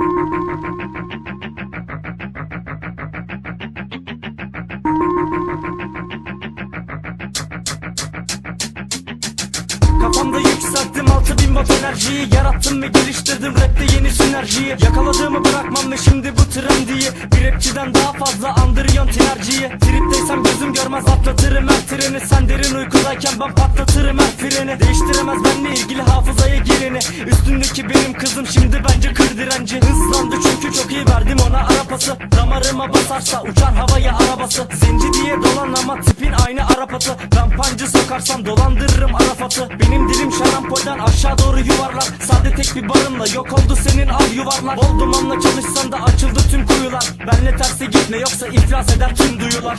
Kafamda yükselttim altı bin watt enerjiyi. Yarattım ve geliştirdim rapte yeni sinerjiyi. Yakaladığımı bırakmam ve şimdi bu trendiyi? Bir rapçiden daha fazla andırıyorsun tinerciyi Tripteysem gözüm görmez atlatırım her treni. Sen derin uykudayken ben patlatırım her freni. Değiştiremez benimle ilgili hafızaya gireni Üstündeki benim kızım şimdi bence kır direnci. Hızlandı çünkü çok iyi verdim ona arapası. Damarıma basarsa uçar havaya arabası. Zenci diye dolan ama tipin aynı arapatı. Ben pancı sokarsam dolandırırım arafatı. Benim dilim şarampolden aşağı doğru yuvarlar. Sade tek bir barımla yok oldu senin av yuvarlar. Bol dumanla çalışsan da açıldı tüm kuyular. Benle terse gitme yoksa iflas eder tüm duyular